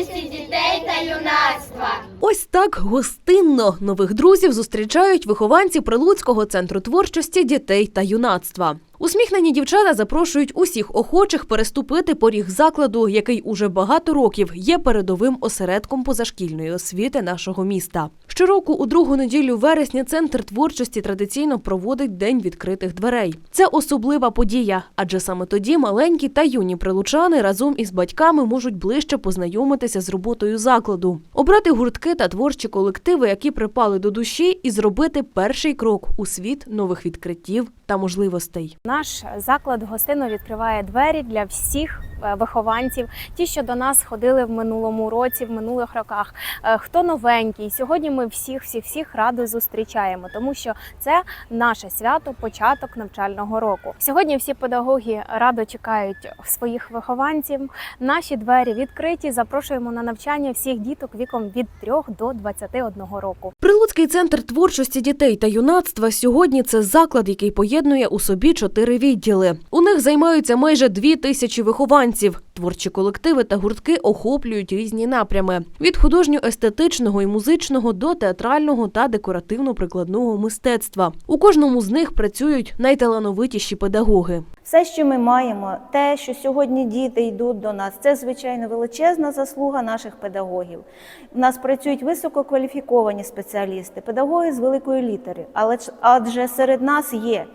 творчості дітей та юнацтва. Ось так гостинно нових друзів зустрічають вихованці Прилуцького центру творчості дітей та юнацтва. Усміхнені дівчата запрошують усіх охочих переступити поріг закладу, який уже багато років є передовим осередком позашкільної освіти нашого міста. Щороку у другу неділю вересня центр творчості традиційно проводить день відкритих дверей. Це особлива подія, адже саме тоді маленькі та юні прилучани разом із батьками можуть ближче познайомитися з роботою закладу, обрати гуртки та творчі колективи, які припали до душі, і зробити перший крок у світ нових відкриттів та можливостей. Наш заклад гостинно відкриває двері для всіх вихованців, ті, що до нас ходили в минулому році, в минулих роках. Е, Хто новенький, сьогодні ми всіх, всіх, всіх радо зустрічаємо, тому що це наше свято, початок навчального року. Сьогодні всі педагоги радо чекають своїх вихованців. Наші двері відкриті. Запрошуємо на навчання всіх діток віком від 3 до 21 року. Прилуцький центр творчості дітей та юнацтва сьогодні це заклад, який поєднує у собі чотири відділи. У них займаються майже дві тисячі вихованців вихованців Творчі колективи та гуртки охоплюють різні напрями: від художньо-естетичного і музичного до театрального та декоративно-прикладного мистецтва. У кожному з них працюють найталановитіші педагоги. Все, що ми маємо, те, що сьогодні діти йдуть до нас, це звичайно величезна заслуга наших педагогів. У нас працюють висококваліфіковані спеціалісти, педагоги з великої літери, але адже серед нас є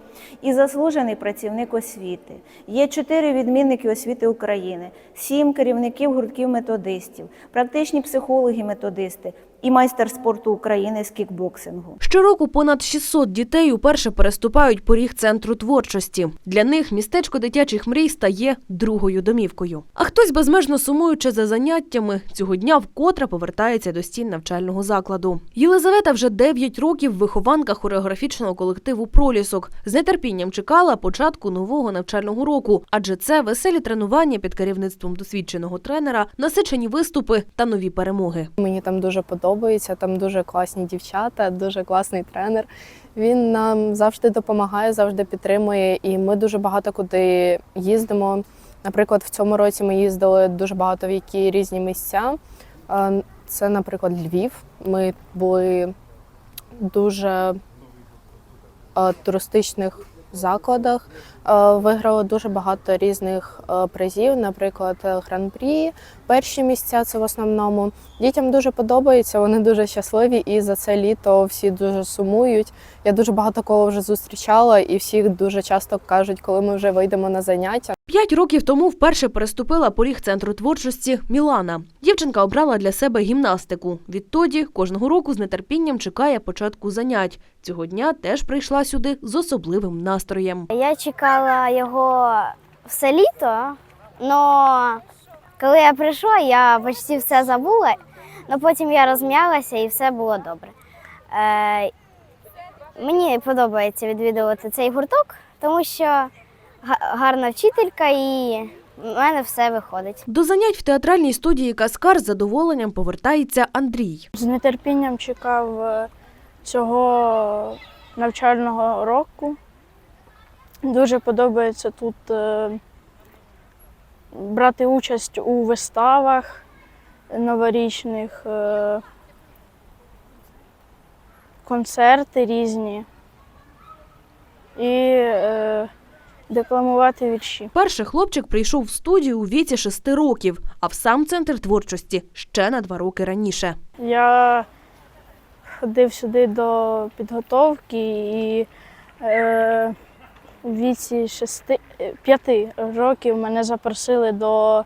і заслужений працівник освіти, є чотири відмінники освіти України, сім керівників гуртків методистів, практичні психологи-методисти і майстер спорту України з кікбоксингу. Щороку понад 600 дітей уперше переступають поріг центру творчості. Для них містечко дитячих мрій стає другою домівкою. А хтось безмежно сумуючи за заняттями, цього дня вкотре повертається до стін навчального закладу. Єлизавета вже 9 років вихованка хореографічного колективу Пролісок. З нетерпінням чекала початку нового навчального року, адже це веселі тренування під керівництвом досвідченого тренера, насичені виступи та нові перемоги. Мені там дуже подобається, там дуже класні дівчата, дуже класний тренер. Він нам завжди допомагає, завжди підтримує, і ми дуже багато куди їздимо. Наприклад, в цьому році ми їздили дуже багато в які різні місця. Це, наприклад, Львів. Ми були дуже туристичних закладах. Виграла Виграли дуже багато різних е, призів, наприклад, е, гран-прі. Перші місця це в основному. Дітям дуже подобається, вони дуже щасливі, і за це літо всі дуже сумують. Я дуже багато кого вже зустрічала, і всіх дуже часто кажуть, коли ми вже вийдемо на заняття. П'ять років тому вперше переступила поріг центру творчості Мілана. Дівчинка обрала для себе гімнастику. Відтоді кожного року з нетерпінням чекає початку занять. Цього дня теж прийшла сюди з особливим настроєм. Я чекала його все літо, але коли я прийшла, я почти все забула, але потім я розм'ялася і все було добре. Е, мені подобається відвідувати цей гурток, тому що гарна вчителька і в мене все виходить. До занять в театральній студії Каскар з задоволенням повертається Андрій. З нетерпінням чекав е, цього навчального року. Дуже подобається тут е, брати участь у виставах новорічних, е, концерти різні і е, декламувати вірші. Перший хлопчик прийшов в студію у віці шести років, а в сам центр творчості ще на два роки раніше. Я ходив сюди до підготовки і е, у віці шести, е, п'яти років мене запросили до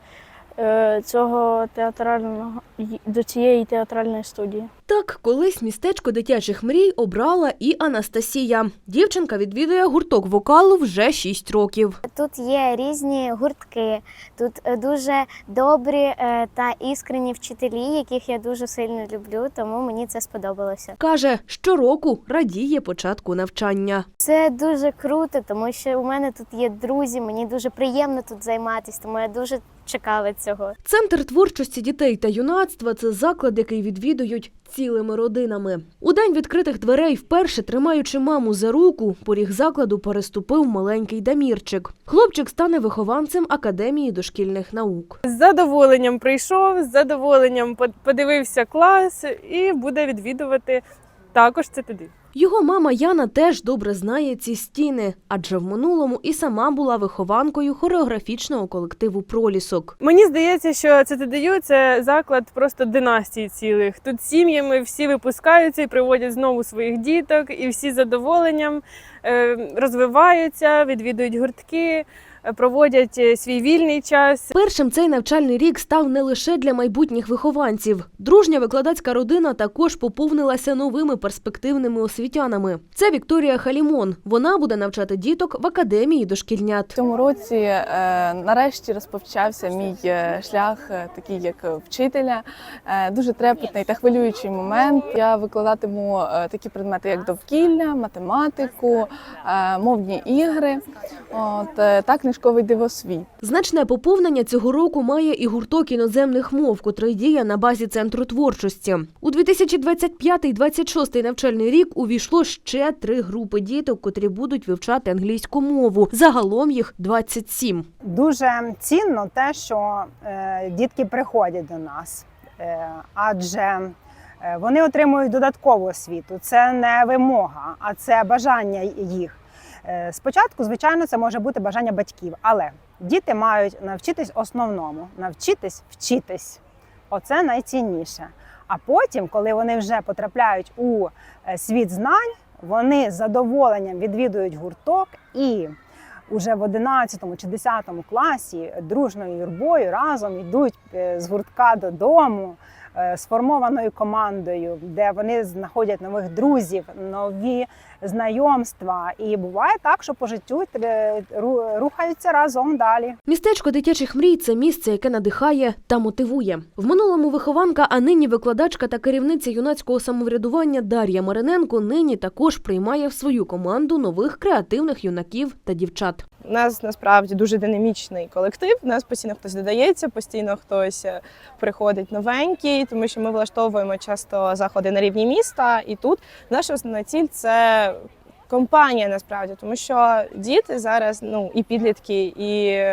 е, цього театрального до цієї театральної студії. Так, колись містечко дитячих мрій обрала і Анастасія. Дівчинка відвідує гурток вокалу вже шість років. Тут є різні гуртки, тут е, дуже добрі е, та іскренні вчителі, яких я дуже сильно люблю, тому мені це сподобалося. Каже, щороку радіє початку навчання. Це дуже круто, тому що у мене тут є друзі, мені дуже приємно тут займатися, тому я дуже чекала цього. Центр творчості дітей та юнацтва це заклад, який відвідують цілими родинами. У день відкритих дверей, вперше тримаючи маму за руку, поріг закладу переступив маленький Дамірчик. Хлопчик стане вихованцем академії дошкільних наук. З задоволенням прийшов, з задоволенням под- подивився клас і буде відвідувати також це туди. Його мама Яна теж добре знає ці стіни, адже в минулому і сама була вихованкою хореографічного колективу Пролісок. Мені здається, що це ТДЮ – це заклад просто династії цілих. Тут сім'ями всі випускаються і приводять знову своїх діток, і всі з задоволенням е, розвиваються, відвідують гуртки, проводять е, свій вільний час. Першим цей навчальний рік став не лише для майбутніх вихованців. Дружня викладацька родина також поповнилася новими перспективними освітянами. Це Вікторія Халімон. Вона буде навчати діток в академії дошкільнят. В цьому році е, нарешті розпочався мій е, шлях, е, такий як вчителя. Е, дуже трепетний та хвилюючий момент. Я викладатиму е, такі предмети, як довкілля, математику, е, мовні ігри. От е, та книжковий дивосвіт. Значне поповнення цього року має і гурток іноземних мов, котрий діє на базі центру творчості. У 2025-26 навчальний рік увійшло ще три групи діток, котрі будуть вивчати англійську мову. Загалом їх 27. Дуже цінно те, що е, дітки приходять до нас, е, адже е, вони отримують додаткову освіту. Це не вимога, а це бажання їх. Е, Спочатку, звичайно, це може бути бажання батьків, але діти мають навчитись основному, навчитись вчитись. Оце найцінніше. А потім, коли вони вже потрапляють у е, світ знань, вони з задоволенням відвідують гурток і уже в 11 чи 10 класі дружною юрбою разом йдуть е, з гуртка додому сформованою командою, де вони знаходять нових друзів, нові знайомства. І буває так, що по життю е, рухаються разом далі. Містечко дитячих мрій це місце, яке надихає та мотивує. В минулому вихованка, а нині викладачка та керівниця юнацького самоврядування Дар'я Мариненко нині також приймає в свою команду нових креативних юнаків та дівчат. У нас насправді дуже динамічний колектив. У нас постійно хтось додається, постійно хтось е, приходить новенький, тому що ми влаштовуємо часто заходи на рівні міста. І тут наша основна ціль це компанія насправді, тому що діти зараз, ну і підлітки, і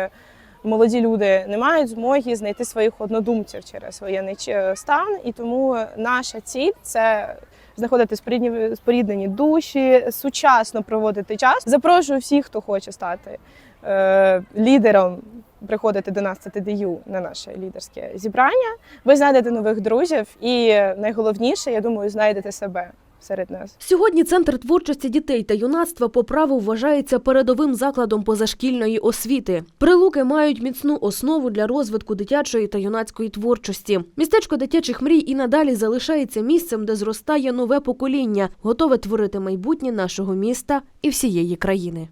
молоді люди не мають змоги знайти своїх однодумців через воєнний стан. І тому наша ціль це знаходити спорідні- споріднені душі, сучасно проводити час. Запрошую всіх, хто хоче стати е, лідером. Приходити до нас ТДЮ на наше лідерське зібрання. Ви знайдете нових друзів, і найголовніше, я думаю, знайдете себе серед нас. Сьогодні центр творчості дітей та юнацтва по праву вважається передовим закладом позашкільної освіти. Прилуки мають міцну основу для розвитку дитячої та юнацької творчості. Містечко дитячих мрій і надалі залишається місцем, де зростає нове покоління, готове творити майбутнє нашого міста і всієї країни.